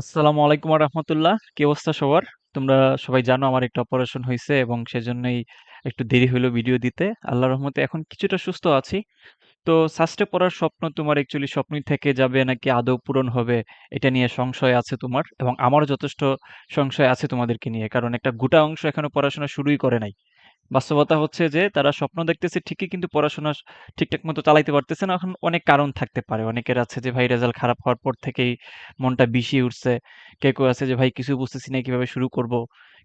আসসালামু আলাইকুম রহমতুল্লাহ। কি অবস্থা সবার? তোমরা সবাই জানো আমার একটা অপারেশন হয়েছে এবং সেজন্যই একটু দেরি হলো ভিডিও দিতে। আল্লাহ রহমতে এখন কিছুটা সুস্থ আছি। তো সাস্টে পড়ার স্বপ্ন তোমার অ্যাকচুয়ালি স্বপ্নই থেকে যাবে নাকি আদৌ পূরণ হবে এটা নিয়ে সংশয় আছে তোমার? এবং আমারও যথেষ্ট সংশয় আছে তোমাদেরকে নিয়ে, কারণ একটা গোটা অংশ এখনও পড়াশোনা শুরুই করে নাই। বাস্তবতা হচ্ছে যে, তারা স্বপ্ন দেখতেছে ঠিকই কিন্তু পড়াশোনা ঠিকঠাক মতো চালাইতে পারতেছে না। এখন অনেক কারণ থাকতে পারে। অনেকের আছে যে, ভাই রেজাল্ট খারাপ হওয়ার পর থেকেই মনটা বিষিয়ে উঠছে। কেউ কেউ আছে যে, ভাই কিছু বুঝতেছি না, কীভাবে শুরু করব?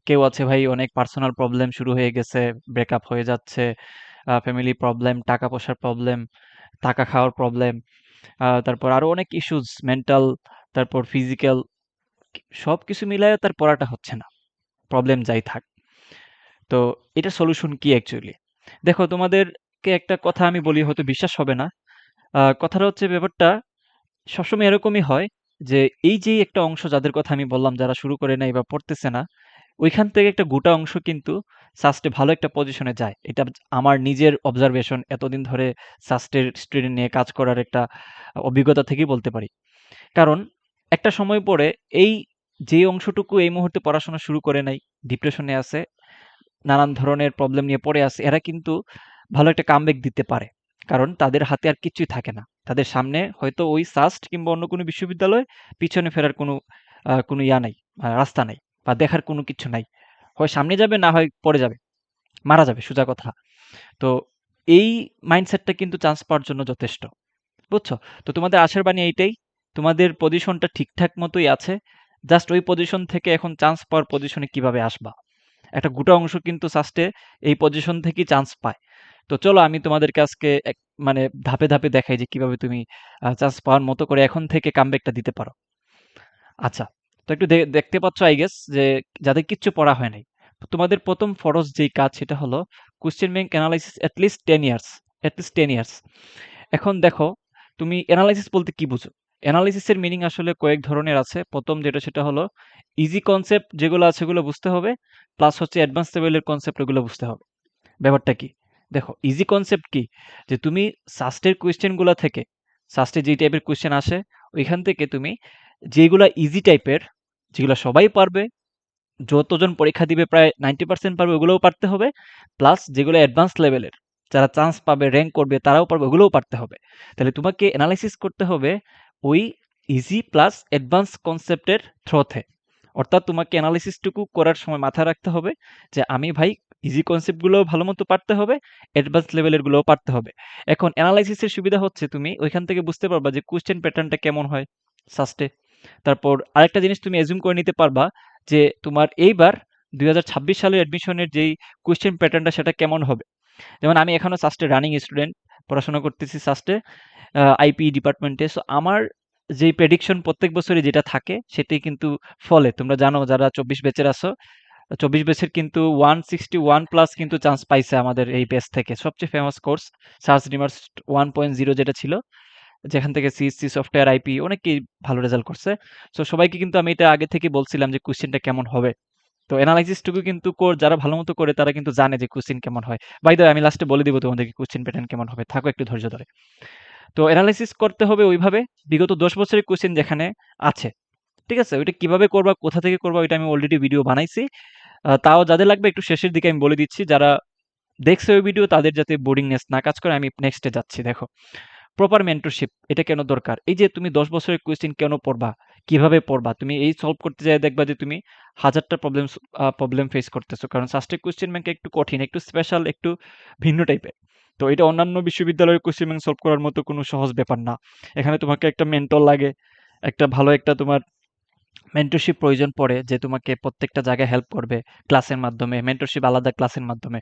কেউ আছে, ভাই অনেক পার্সোনাল প্রবলেম শুরু হয়ে গেছে ব্রেকআপ হয়ে যাচ্ছে ফ্যামিলি প্রবলেম টাকা পয়সার প্রবলেম টাকা খাওয়ার প্রবলেম তারপর আরও অনেক ইস্যুস মেন্টাল তারপর ফিজিক্যাল সব কিছু মিলায় তার পড়াটা হচ্ছে না। প্রবলেম যাই থাক। তো এটা সলিউশন কি অ্যাকচুয়ালি দেখো, তোমাদেরকে একটা কথা আমি বলি, হয়তো বিশ্বাস হবে না। কথাটা হচ্ছে ব্যাপারটা, সবসময় এরকমই হয় যে এই যে একটা অংশ যাদের কথা আমি বললাম, যারা শুরু করে নাই বা পড়তেছে না, ওইখান থেকে একটা গোটা অংশ কিন্তু সাস্টে ভালো একটা পজিশনে যায়। এটা আমার নিজের অবজারভেশন এতদিন ধরে সাস্টের স্টুডেন্ট নিয়ে কাজ করার একটা অভিজ্ঞতা থেকেই বলতে পারি। কারণ একটা সময় পরে এই যে অংশটুকু এই মুহূর্তে পড়াশোনা শুরু করে নাই ডিপ্রেশনে আছে নানান ধরনের প্রবলেম নিয়ে পড়ে আছে, এরা কিন্তু ভালো একটা কামব্যাক দিতে পারে। কারণ তাদের হাতে আর কিছুই থাকে না। তাদের সামনে হয়তো ওই সাস্ট কিংবা অন্য কোনো বিশ্ববিদ্যালয় পিছনে ফেরার কোনো কোনো ইয়া নাই রাস্তা নাই বা দেখার কোনো কিছু নাই। হয় সামনে যাবে না হয় পড়ে যাবে, মারা যাবে সোজা কথা। তো এই মাইন্ডসেটটা কিন্তু চান্স পাওয়ার জন্য যথেষ্ট, বুঝছ? তো তোমাদের আশার বাণী এইটাই, তোমাদের পজিশনটা ঠিকঠাক মতোই আছে জাস্ট ওই পজিশন থেকে এখন চান্স পাওয়ার পজিশনে কীভাবে আসবা? একটা গোটা অংশ কিন্তু সাস্টে এই পজিশন থেকেই চান্স পায়। তো চলো আমি তোমাদেরকে আজকে এক মানে ধাপে ধাপে দেখাই যে কীভাবে তুমি চান্স পাওয়ার মতো করে এখন থেকে কামব্যাকটা দিতে পারো। আচ্ছা তো একটু দেখতে পাচ্ছ আই গেস যে যাদের কিচ্ছু পড়া হয় নাই। তোমাদের প্রথম ফরজ যেই কাজ সেটা হলো question bank analysis at least ten years at least ten years এখন দেখো, তুমি অ্যানালাইসিস বলতে কি বুঝো? অ্যানালাইসিসের মিনিং আসলে কয়েক ধরনের আছে। প্রথম যেটা সেটা হলো ইজি কনসেপ্ট যেগুলো আছে সেগুলো বুঝতে হবে প্লাস হচ্ছে অ্যাডভান্স লেভেলের কনসেপ্ট ওগুলো বুঝতে হবে। ব্যাপারটা কি? দেখো ইজি কনসেপ্ট কি? যে তুমি সাস্টের কোয়েশ্চেনগুলো থেকে সাস্টে যে টাইপের কোয়েশ্চেন আসে, ওইখান থেকে তুমি যেগুলা ইজি টাইপের যেগুলো সবাই পারবে, যতজন পরীক্ষা দিবে প্রায় নাইনটি পার্সেন্ট পারবে, ওগুলোও পারতে হবে প্লাস যেগুলো অ্যাডভান্স লেভেলের যারা চান্স পাবে র্যাঙ্ক করবে, তারাও পারবে, ওগুলোও পারতে হবে। তাহলে তোমাকে অ্যানালাইসিস করতে হবে ওই ইজি প্লাস অ্যাডভান্স কনসেপ্টের থ্রোতে অর্থাৎ তোমাকে অ্যানালিসিসটুকু করার সময় মাথায় রাখতে হবে যে আমি ভাই ইজি কনসেপ্টগুলো ভালো মতো পারতে হবে অ্যাডভান্স লেভেলের গুলোও পারতে হবে। এখন অ্যানালাইসিসের সুবিধা হচ্ছে তুমি ওইখান থেকে বুঝতে পারবা যে কোশ্চেন প্যাটার্নটা কেমন হয় সাস্টে তারপর আরেকটা জিনিস তুমি এজুম করে নিতে পারবা যে তোমার এইবার দুই সালের অ্যাডমিশনের যেই কোয়েশ্চেন প্যাটার্নটা সেটা কেমন হবে। যেমন আমি এখনও সাস্টে রানিং স্টুডেন্ট পড়াশোনা করতেছি সাস্টে আইপি ডিপার্টমেন্টে সো আমার যে প্রেডিকশন প্রত্যেক বছরই যেটা থাকে, সেটাই কিন্তু ফলে। তোমরা জানো, যারা চব্বিশ বেচের আছো, চব্বিশ বেচের কিন্তু ওয়ান সিক্সটি ওয়ান প্লাস কিন্তু চান্স পাইছে আমাদের এই বেস থেকে। সবচেয়ে ফেমাস কোর্স সার্চ ডিমার্স ওয়ান পয়েন্ট জিরো যেটা ছিল, যেখান থেকে সিএসসি সফটওয়্যার আইপি অনেকেই ভালো রেজাল্ট করছে। সো সবাইকে কিন্তু আমি এটা আগে থেকে বলছিলাম যে কোশ্চেনটা কেমন হবে। তো অ্যানালাইসিসটুকু কিন্তু যারা ভালো মতো করে, তারা কিন্তু জানে যে কোশ্চেন কেমন হয়। বাই আমি লাস্টে বলে দিব তোমাদেরকে কোশ্চেন প্যাটার্ন কেমন হবে। থাকো একটু ধৈর্য ধরে। তো অ্যানালাইসিস করতে হবে ওইভাবে। বিগত দশ বছরের কোশ্চেন যেখানে আছে, ঠিক আছে? ওইটা কীভাবে করবা, কোথা থেকে করবা, ওইটা আমি অলরেডি ভিডিও বানাইছি। তাও যাদের লাগবে একটু শেষের দিকে আমি বলে দিচ্ছি, যারা দেখছে ওই ভিডিও তাদের যাতে বোরিংনেস না কাজ করে, আমি নেক্সটে যাচ্ছি, দেখো। প্রপার মেন্টরশিপ এটা কেন দরকার? এই যে তুমি দশ বছরের কোয়েশ্চেন কেন পড়বা? কীভাবে পড়বা? তুমি এই সলভ করতে যায় দেখবা যে তুমি হাজারটা প্রবলেম প্রবলেম ফেস করতেছো। কারণ সাস্টেক কোয়েশ্চেন ব্যাংক একটু কঠিন, একটু স্পেশাল একটু ভিন্ন টাইপের তো এটা অন্যান্য বিশ্ববিদ্যালয়ের কোয়েশ্চেন ব্যাংক সলভ করার মতো কোনো সহজ ব্যাপার না। এখানে তোমাকে একটা মেন্টর লাগে, একটা ভালো একটা তোমার মেন্টরশিপ প্রয়োজন পড়ে যে তোমাকে প্রত্যেকটা জায়গায় হেল্প করবে ক্লাসের মাধ্যমে মেন্টরশিপ আলাদা ক্লাসের মাধ্যমে।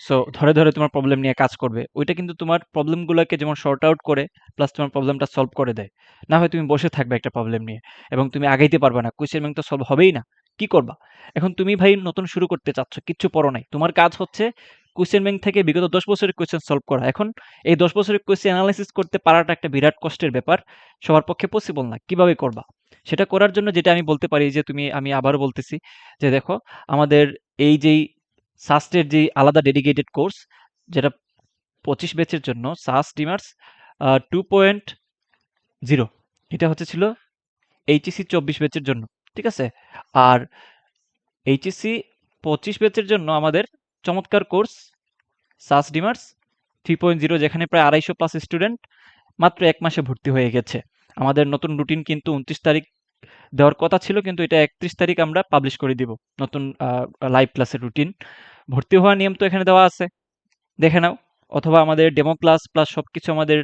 সো ধরে ধরে তোমার প্রবলেম নিয়ে কাজ করবে। ওইটা কিন্তু তোমার প্রবলেমগুলোকে যেমন শর্ট আউট করে প্লাস তোমার প্রবলেমটা সলভ করে দেয়। না হয় তুমি বসে থাকবে একটা প্রবলেম নিয়ে এবং তুমি আগাইতে পারবে না। কোয়েশ্চেন ব্যাংক তো সলভ হবেই না। কি করবা? এখন তুমি ভাই নতুন শুরু করতে চাচ্ছ, কিচ্ছু পড়ো নাই। তোমার কাজ হচ্ছে কোয়েশ্চেন ব্যাংক থেকে বিগত দশ বছরের কোয়েশ্চেন সলভ করা। এখন এই দশ বছরের কোয়েশ্চেন অ্যানালাইসিস করতে পারাটা একটা বিরাট কষ্টের ব্যাপার। সবার পক্ষে পসিবল না। কীভাবে করবা? সেটা করার জন্য যেটা আমি বলতে পারি যে তুমি, আমি আবারও বলতেছি যে দেখো, আমাদের এই যেই সাস্টের যে আলাদা ডেডিকেটেড কোর্স যেটা পঁচিশ ব্যাচের জন্য সাস ডিমার্স টু পয়েন্ট জিরো এটা হচ্ছে ছিল এইচএসসি চব্বিশ ব্যাচের জন্য। ঠিক আছে? আর এইচএসসি পঁচিশ ব্যাচের জন্য আমাদের চমৎকার কোর্স সাস ডিমার্স থ্রি পয়েন্ট জিরো যেখানে প্রায় আড়াইশো প্লাস স্টুডেন্ট মাত্র এক মাসে ভর্তি হয়ে গেছে। আমাদের নতুন রুটিন কিন্তু উনত্রিশ তারিখ দেওয়ার কথা ছিল, কিন্তু এটা একত্রিশ তারিখ আমরা পাবলিশ করে দিব নতুন লাইভ ক্লাসের রুটিন ভর্তি হওয়ার নিয়ম তো এখানে দেওয়া আছে। দেখে নাও, অথবা আমাদের ডেমো ক্লাস প্লাস সবকিছু আমাদের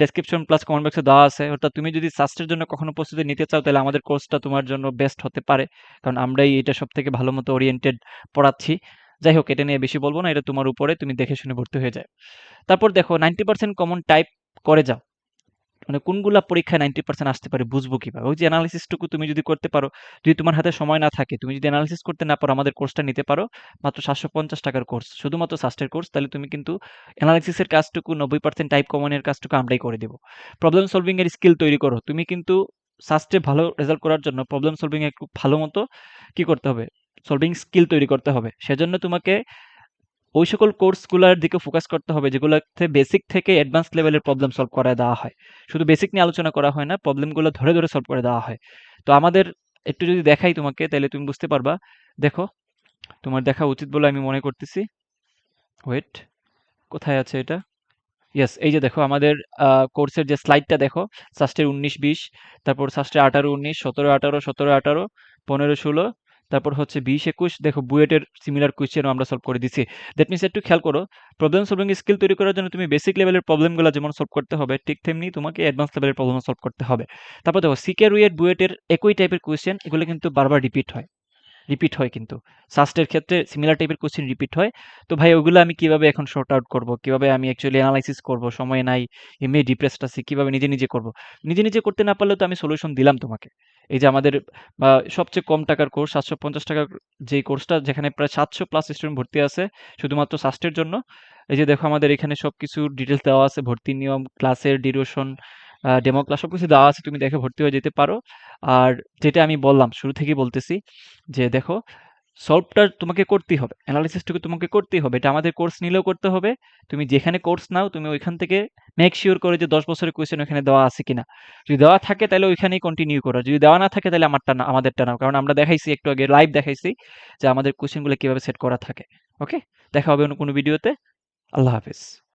ডেসক্রিপশন প্লাস কমেন্ট বক্সে দেওয়া আছে। অর্থাৎ তুমি যদি সাস্টের জন্য কখনো প্রস্তুতি নিতে চাও, তাহলে আমাদের কোর্সটা তোমার জন্য বেস্ট হতে পারে। কারণ আমরাই এটা সব থেকে ভালো মতো ওরিয়েন্টেড পড়াচ্ছি। যাই হোক, এটা নিয়ে বেশি বলব না, এটা তোমার উপরে, তুমি দেখে শুনে ভর্তি হয়ে যায় তারপর দেখো নাইনটি পার্সেন্ট কমন টাইপ করে যাও। মানে কোনগুলা পরীক্ষায় নাইনটি পার্সেন্ট আসতে পারে, বুঝব কীভাবে? ওই যে অ্যানালিসিসটুকু তুমি যদি করতে পারো, যদি তোমার হাতে সময় না থাকে, তুমি যদি অ্যানালিসিস করতে না পারো, আমাদের কোর্সটা নিতে পারো, মাত্র সাতশো পঞ্চাশ টাকার কোর্স শুধুমাত্র সাস্টের কোর্স তাহলে তুমি কিন্তু অ্যানালিসিসের কাজটুকু, নব্বই পার্সেন্ট টাইপ কমনের কাজটুকু আমরাই করে দেবো। প্রবলেম সলভিংয়ের স্কিল তৈরি করো। তুমি কিন্তু সাস্টে ভালো রেজাল্ট করার জন্য প্রবলেম সলভিংয়ে খুব ভালো মতো কি করতে হবে? সলভিং স্কিল তৈরি করতে হবে। সেজন্য তোমাকে ওই সকল কোর্সগুলোর দিকে ফোকাস করতে হবে, যেগুলোতে বেসিক থেকে অ্যাডভান্স লেভেলের প্রবলেম সলভ করে দেওয়া হয়। শুধু বেসিক নিয়ে আলোচনা করা হয় না প্রবলেমগুলো ধরে ধরে সলভ করে দেওয়া হয়। তো আমাদের একটু যদি দেখাই তোমাকে, তাহলে তুমি বুঝতে পারবা। দেখো, তোমার দেখা উচিত বলে আমি মনে করতেছি। ওয়েট কোথায় আছে এটা? ইয়েস এই যে দেখো, আমাদের কোর্সের যে স্লাইডটা দেখো সাস্টের উনিশ বিশ, তারপর সাস্টের আঠারো উনিশ, সতেরো আঠারো সতেরো আঠারো, পনেরো ষোলো তারপর হচ্ছে বিশ একুশ, দেখো বুয়েটের সিমিলার কোয়েশ্চেনও আমরা সলভ করে দিছি। দ্যাট মিনস একটু খেয়াল করো প্রবলেম সলভিং স্কিল তৈরি করার জন্য তুমি বেসিক লেভেলের প্রবলেমগুলো যেমন সলভ করতে হবে, ঠিক তেমনি তোমাকে অ্যাডভান্স লেভেলের প্রবলেম সলভ করতে হবে। তারপর দেখো সিকে রুয়েট বুয়েটের একই টাইপের কোয়েশ্চেন এগুলো কিন্তু বারবার রিপিট হয়। রিপিট হয় কিন্তু। সাস্টের ক্ষেত্রে সিমিলার টাইপের কোশ্চেন রিপিট হয়। তো ভাই, ওগুলো আমি কীভাবে এখন শর্ট আউট করব? কীভাবে আমি অ্যাকচুয়ালি অ্যানালাইসিস করব? সময় নাই এমনি ডিপ্রেসড আছি, কীভাবে নিজে নিজে করব? নিজে নিজে করতে না পারলেও তো আমি সলিউশন দিলাম তোমাকে। এই যে আমাদের সবচেয়ে কম টাকার কোর্স সাতশো পঞ্চাশ টাকার যে কোর্সটা যেখানে প্রায় সাতশো প্লাস স্টুডেন্ট ভর্তি আছে, শুধুমাত্র সাস্টের জন্য। এই যে দেখো আমাদের এখানে সব কিছু ডিটেলস দেওয়া আছে, ভর্তি নিয়ম ক্লাসের ডিউরেশন ডেমো ক্লাস সব কিছু দেওয়া আছে, তুমি দেখে ভর্তি হয়ে যেতে পারো। আর যেটা আমি বললাম, শুরু থেকেই বলতেছি যে দেখো সলভটা তোমাকে করতেই হবে অ্যানালিসিসটুকু তোমাকে করতেই হবে, এটা আমাদের কোর্স নিলেও করতে হবে। তুমি যেখানে কোর্স নাও, তুমি ওইখান থেকে মেক শিওর করে যে দশ বছরের কোয়েশ্চেন ওইখানে দেওয়া আছে কিনা। যদি দেওয়া থাকে, তাহলে ওইখানেই কন্টিনিউ করো। যদি দেওয়া না থাকে, তাহলে আমারটা না, আমাদেরটা নাও। কারণ আমরা দেখাইছি, একটু আগে লাইভ দেখাইছি যে আমাদের কোয়েশ্চেনগুলো কীভাবে সেট করা থাকে। ওকে দেখা হবে অন্য কোনো ভিডিওতে আল্লাহ হাফিজ।